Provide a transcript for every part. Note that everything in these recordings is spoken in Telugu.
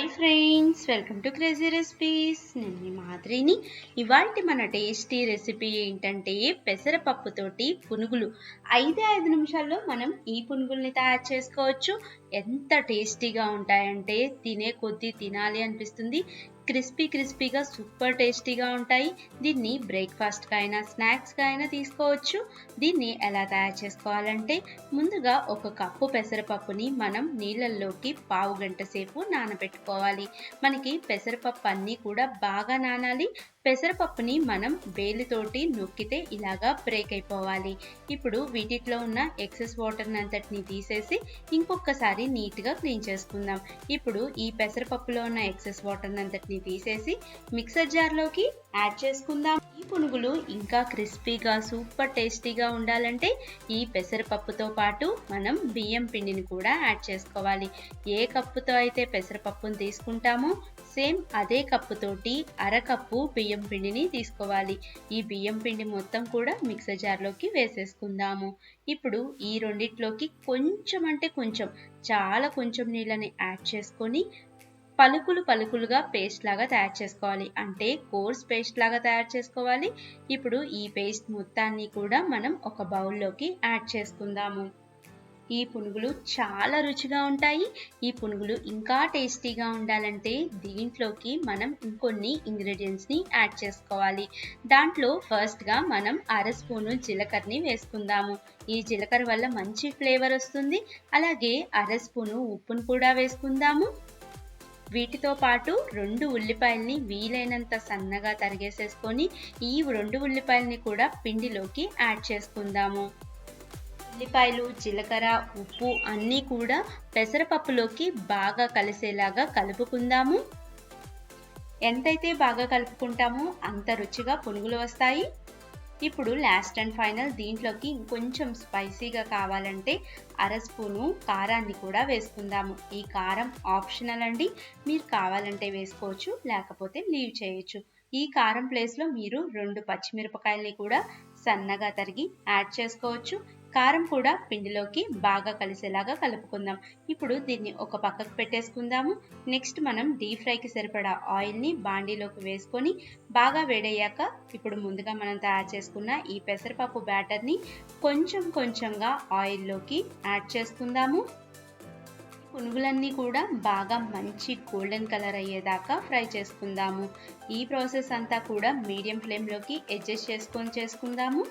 Hi friends welcome to crazy recipes నేను మీ మాదిరిని ఇవాళ మన టేస్టీ రెసిపీ ఏంటంటే పెసరపప్పుతోటి పునుగులు. ఐదు ఐదు నిమిషాల్లో మనం ఈ పునుగుల్ని తయారు చేసుకోవచ్చు. ఎంత టేస్టీగా ఉంటాయంటే తినే కొద్దీ తినాలి అనిపిస్తుంది. క్రిస్పీ క్రిస్పీగా సూపర్ టేస్టీగా ఉంటాయి. దీన్ని బ్రేక్ఫాస్ట్గా అయినా స్నాక్స్గా అయినా తీసుకోవచ్చు. దీన్ని ఎలా తయారు చేసుకోవాలంటే ముందుగా ఒక కప్పు పెసరపప్పుని మనం నీళ్ళల్లోకి పావు గంట సేపు నానబెట్టుకోవాలి. మనకి పెసరపప్పు అన్నీ కూడా బాగా నానాలి. పెసరపప్పుని మనం వేలితోటి నొక్కితే ఇలాగా బ్రేక్ అయిపోవాలి. ఇప్పుడు వీటిలో ఉన్న ఎక్సెస్ వాటర్ని అంతటిని తీసేసి ఇంకొకసారి నీట్గా క్లీన్ చేసుకుందాం. ఇప్పుడు ఈ పెసరపప్పులో ఉన్న ఎక్సెస్ వాటర్ అంతటిని తీసేసి మిక్సర్ జార్లోకి యాడ్ చేసుకుందాం. ఈ పునుగులు ఇంకా క్రిస్పీగా సూపర్ టేస్టీగా ఉండాలంటే ఈ పెసరపప్పుతో పాటు మనం బియ్యం పిండిని కూడా యాడ్ చేసుకోవాలి. ఏ కప్పుతో అయితే పెసరపప్పును తీసుకుంటామో సేమ్ అదే కప్పుతోటి అరకప్పు బియ్యం పిండిని తీసుకోవాలి. ఈ బియ్యం పిండి మొత్తం కూడా మిక్సర్ జార్లోకి వేసేసుకుందాము. ఇప్పుడు ఈ రెండిట్లోకి కొంచెం అంటే కొంచెం చాలా కొంచెం నీళ్ళని యాడ్ చేసుకొని పలుకులు పలుకులుగా పేస్ట్ లాగా తయారు చేసుకోవాలి. అంటే కోర్స్ పేస్ట్ లాగా తయారు చేసుకోవాలి. ఇప్పుడు ఈ పేస్ట్ మొత్తాన్ని కూడా మనం ఒక బౌల్లోకి యాడ్ చేసుకుందాము. ఈ పునుగులు చాలా రుచిగా ఉంటాయి. ఈ పునుగులు ఇంకా టేస్టీగా ఉండాలంటే దీంట్లోకి మనం ఇంకొన్ని ఇంగ్రీడియంట్స్ని యాడ్ చేసుకోవాలి. దాంట్లో ఫస్ట్గా మనం అర స్పూను జీలకర్రని వేసుకుందాము. ఈ జీలకర్ర వల్ల మంచి ఫ్లేవర్ వస్తుంది. అలాగే అర స్పూను ఉప్పును కూడా వేసుకుందాము. వీటితో పాటు రెండు ఉల్లిపాయల్ని వీలైనంత సన్నగా తరిగేసేసుకొని ఈ రెండు ఉల్లిపాయల్ని కూడా పిండిలోకి యాడ్ చేసుకుందాము. ఉల్లిపాయలు జీలకర్ర ఉప్పు అన్నీ కూడా పెసరపప్పులోకి బాగా కలిసేలాగా కలుపుకుందాము. ఎంతైతే బాగా కలుపుకుంటామో అంత రుచిగా పునుగులు వస్తాయి. ఇప్పుడు లాస్ట్ అండ్ ఫైనల్ దీంట్లోకి ఇంకొంచెం స్పైసీగా కావాలంటే అర స్పూను కారాన్ని కూడా వేసుకుందాము. ఈ కారం ఆప్షనల్ అండి. మీరు కావాలంటే వేసుకోవచ్చు లేకపోతే లీవ్ చేయొచ్చు. ఈ కారం ప్లేస్లో మీరు రెండు పచ్చిమిరపకాయల్ని కూడా సన్నగా తరిగి యాడ్ చేసుకోవచ్చు. కారం కూడా పిండిలోకి బాగా కలిసేలాగా కలుపుకుందాం. ఇప్పుడు దీన్ని ఒక పక్కకు పెట్టేసుకుందాము. నెక్స్ట్ మనం డీప్ ఫ్రైకి సరిపడా ఆయిల్ని బాండీలోకి వేసుకొని బాగా వేడయ్యాక ఇప్పుడు ముందుగా మనం తయారు చేసుకున్న ఈ పెసరపప్పు బ్యాటర్ని కొంచెం కొంచెంగా ఆయిల్లోకి యాడ్ చేసుకుందాము. పునుగులన్నీ కూడా బాగా మంచి గోల్డెన్ కలర్ అయ్యేదాకా ఫ్రై చేసుకుందాము. ఈ ప్రాసెస్ అంతా కూడా మీడియం ఫ్లేమ్లోకి అడ్జస్ట్ చేసుకొని చేసుకుందాము.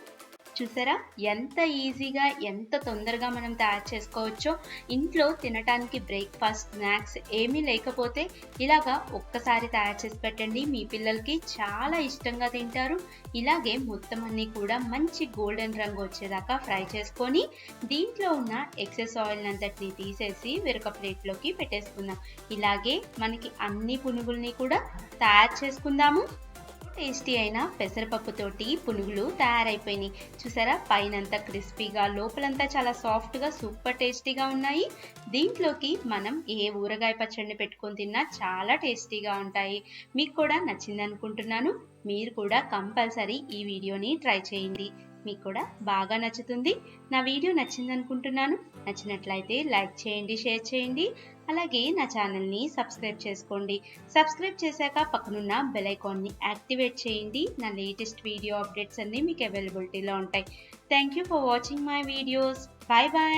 చూసారా? ఎంత ఈజీగా ఎంత తొందరగా మనం తయారు చేసుకోవచ్చో. ఇంట్లో తినటానికి బ్రేక్ఫాస్ట్ స్నాక్స్ ఏమీ లేకపోతే ఇలాగా ఒక్కసారి తయారు చేసి పెట్టండి. మీ పిల్లలకి చాలా ఇష్టంగా తింటారు. ఇలాగే మొత్తం అన్ని కూడా మంచి గోల్డెన్ రంగు వచ్చేదాకా ఫ్రై చేసుకొని దీంట్లో ఉన్న ఎక్సెస్ ఆయిల్ అంతటిని తీసేసి వేరొక ప్లేట్లోకి పెట్టేసుకుందాం. ఇలాగే మనకి అన్ని పునుగుల్ని కూడా తయారు చేసుకుందాము. టేస్టీ అయిన పెసరపప్పుతోటి పునుగులు తయారైపోయినాయి. చూసారా? పైనంతా క్రిస్పీగా లోపలంతా చాలా సాఫ్ట్గా సూపర్ టేస్టీగా ఉన్నాయి. దీంట్లోకి మనం ఏ ఊరగాయ పచ్చడిని పెట్టుకొని తిన్నా చాలా టేస్టీగా ఉంటాయి. మీకు కూడా నచ్చింది అనుకుంటున్నాను మీరు కూడా కంపల్సరీ ఈ వీడియోని ట్రై చేయండి. మీకు కూడా బాగా నచ్చుతుంది. నా వీడియో నచ్చింది అనుకుంటున్నాను నచ్చినట్లయితే లైక్ చేయండి షేర్ చేయండి. అలాగే నా ఛానల్ని సబ్స్క్రైబ్ చేసుకోండి. సబ్స్క్రైబ్ చేశాక పక్కనున్న బెల్ ఐకాన్ని యాక్టివేట్ చేయండి. నా లేటెస్ట్ వీడియో అప్డేట్స్ అన్నీ మీకు అవైలబిలిటీలో ఉంటాయి. Thank you for watching my videos. Bye bye.